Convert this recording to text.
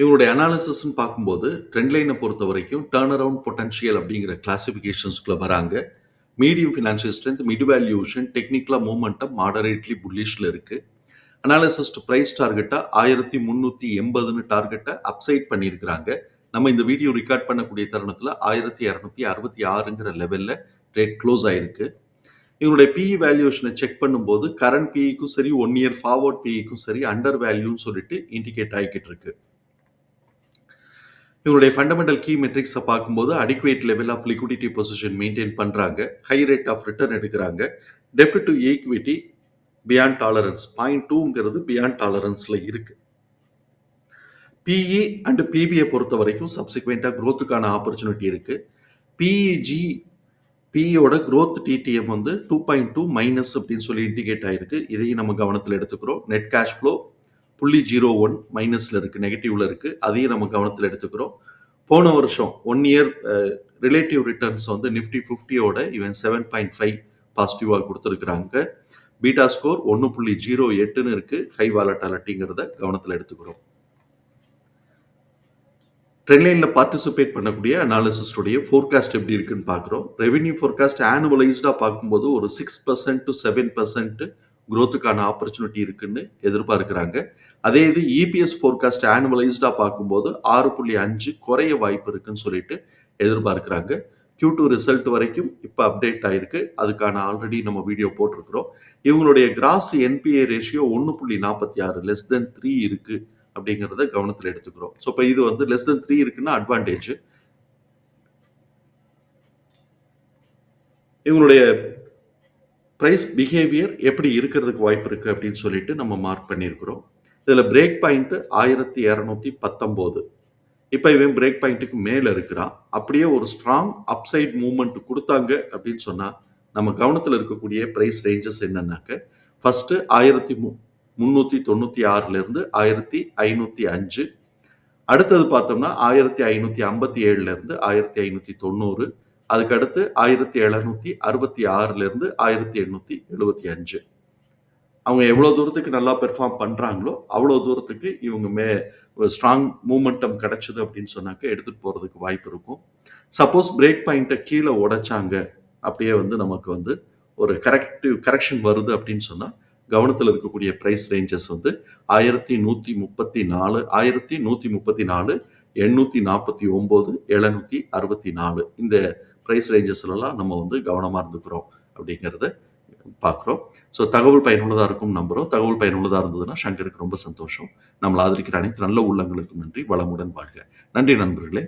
இவங்களுடைய அனாலிசிஸ்ன்னு பார்க்கும்போது ட்ரெண்ட் லைனை பொறுத்த வரைக்கும் டேர்ன் அரவுண்ட் பொட்டன்ஷியல் அப்படிங்கிற கிளாசிஃபிகேஷன்ஸ்குள்ளே வராங்க. Medium financial strength mid valuation டெக்னிக்கலாக மூமெண்டம் மாடரேட்லி புல்லிஷில் இருக்குது அனாலிசிஸ்ட் ப்ரைஸ் டார்கெட்டாக ஆயிரத்தி முந்நூற்றி எண்பதுன்னு டார்கெட்டை அப்சைட் பண்ணியிருக்கிறாங்க. நம்ம இந்த வீடியோ ரெக்கார்ட் பண்ணக்கூடிய தருணத்தில் ஆயிரத்தி இரநூத்தி அறுபத்தி ஆறுங்கிற லெவலில் ரேட் க்ளோஸ் ஆயிருக்கு. இவங்களுடைய பிஇ வேல்யூஷனை செக் பண்ணும்போது கரண்ட் பிஇக்கும் சரி ஒன் இயர் ஃபார்வர்ட் பிஇக்கும் சரி அண்டர் வேல்யூன்னு சொல்லிட்டு இண்டிகேட் ஆகிக்கிட்டு இருக்குது இவங்களுடைய ஃபண்டமெண்டல் கீ மெட்ரிக்ஸை பார்க்கும்போது adequate level of liquidity position maintain பண்ணுறாங்க ஹை ரேட் ஆஃப் ரிட்டர்ன் எடுக்கிறாங்க. டெப்ட் to equity beyond tolerance point டூங்கிறது beyond டாலரன்ஸில் இருக்குது பிஇ அண்டு பிபிஐ பொறுத்த வரைக்கும் சப்சிக்வெண்ட்டாக க்ரோத்துக்கான ஆப்பர்ச்சுனிட்டி இருக்குது பிஇஜி பிஇயோட க்ரோத் டிடிஎம் வந்து டூ பாயிண்ட் டூ மைனஸ் அப்படின்னு சொல்லி இண்டிகேட் ஆயிருக்கு. இதையும் நம்ம கவனத்தில் எடுத்துக்கிறோம். நெட் கேஷ் ஃப்ளோ புள்ளி ஜீரோ ஒன் மைனஸில் இருக்குது நெகட்டிவில் இருக்குது அதையும் நம்ம கவனத்தில் எடுத்துக்கிறோம். போன வருஷம் ஒன் இயர் ரிலேட்டிவ் ரிட்டர்ன்ஸ் வந்து நிஃப்டி ஃபிஃப்டியோட இவன் செவன் பாயிண்ட் ஃபைவ் பாசிட்டிவாக கொடுத்துருக்குறாங்க. பீட்டா ஸ்கோர் ஒன்று புள்ளி ஜீரோ எட்டுன்னு இருக்குது ஹை வாலட்டாலிட்டிங்கிறத கவனத்தில் எடுத்துக்கிறோம். ட்ரெண்ட்லைனில் பார்ட்டிசிபேட் பண்ணக்கூடிய அனாலிசிஸ்டுடைய ஃபோர்காஸ்ட் எப்படி இருக்குன்னு பார்க்குறோம். ரெவென்யூ ஃபோர்காஸ்ட் ஆனுவலைஸ்டாக பார்க்கும்போது ஒரு six percent to seven percent குரோத்துக்கான opportunity இருக்குன்னு எதிர்பார்க்குறாங்க. அதே இது இபிஎஸ் ஃபோர்காஸ்ட் ஆனுவலைஸ்டாக பார்க்கும்போது ஆறு புள்ளி அஞ்சு குறைய வாய்ப்பு இருக்குன்னு சொல்லிட்டு எதிர்பார்க்குறாங்க. Q2 டூ ரிசல்ட் வரைக்கும் இப்போ அப்டேட் ஆயிருக்கு. அதுக்கான ஆல்ரெடி நம்ம வீடியோ போட்டிருக்கிறோம். இவங்களுடைய கிராஸ் என்பிஏ ரேஷியோ ஒன்று புள்ளி நாற்பத்தி ஆறு லெஸ் தென் த்ரீ இருக்கு அப்படிங்கிறத கவனத்தில் எடுத்துக்கிறோம். ஸோ இப்போ இது வந்து லெஸ் தென் த்ரீ இருக்குன்னா அட்வான்டேஜ் இவங்களுடைய ப்ரைஸ் பிஹேவியர் எப்படி இருக்கிறதுக்கு வாய்ப்பு இருக்குது அப்படின்னு சொல்லிட்டு நம்ம மார்க் பண்ணியிருக்கிறோம். இதில் பிரேக் பாயிண்ட்டு ஆயிரத்தி இரநூத்தி பத்தொம்போது. இப்போ இவன் பிரேக் பாயிண்ட்டுக்கு மேலே இருக்கிறான். அப்படியே ஒரு ஸ்ட்ராங் அப்சைட் மூமெண்ட் கொடுத்தாங்க அப்படின்னு சொன்னால் நம்ம கவனத்தில் இருக்கக்கூடிய ப்ரைஸ் ரேஞ்சஸ் என்னன்னாக்க ஃபஸ்ட்டு ஆயிரத்தி மு முந்நூற்றி தொண்ணூற்றி ஆறுலேருந்து ஆயிரத்தி ஐநூற்றி அஞ்சு. அடுத்தது பார்த்தோம்னா ஆயிரத்தி ஐநூற்றி ஐம்பத்தி ஏழுலேருந்து ஆயிரத்தி ஐநூற்றி தொண்ணூறு. அதுக்கடுத்து ஆயிரத்தி எழுநூத்தி அறுபத்தி ஆறுலேருந்து ஆயிரத்தி எண்ணூற்றி எழுபத்தி அஞ்சு. அவங்க எவ்வளோ தூரத்துக்கு நல்லா பெர்ஃபார்ம் பண்ணுறாங்களோ அவ்வளோ தூரத்துக்கு இவங்க மே ஸ்ட்ராங் மூமெண்டம் கிடச்சிது அப்படின்னு சொன்னாக்க எடுத்துகிட்டு போகிறதுக்கு வாய்ப்பு இருக்கும். சப்போஸ் பிரேக் பாயிண்ட்டை கீழே உடைச்சாங்க அப்படியே வந்து நமக்கு வந்து ஒரு கரெக்டிவ் கரெக்ஷன் வருது அப்படின்னு சொன்னால் கவனத்தில் இருக்கக்கூடிய ப்ரைஸ் ரேஞ்சஸ் வந்து ஆயிரத்தி நூற்றி முப்பத்தி நாலு ஆயிரத்தி நூற்றி முப்பத்தி நாலு எண்ணூற்றி நாற்பத்தி ஒம்பது எழுநூற்றி அறுபத்தி நாலு. இந்த ப்ரைஸ் ரேஞ்சஸ்லாம் நம்ம வந்து கவனமாக இருந்துக்கிறோம் அப்படிங்கிறத பார்க்குறோம் ஸோ தகவல் பயனுள்ளதாக இருக்கும் நம்புகிறோம் தகவல் பயனுள்ளதாக இருந்ததுன்னா சங்கருக்கு ரொம்ப சந்தோஷம். நம்மளை ஆதரிக்கிற அனைத்து நல்ல உள்ளங்களுக்கும் நன்றி. வளமுடன் வாழ்க. நன்றி நண்பர்களே.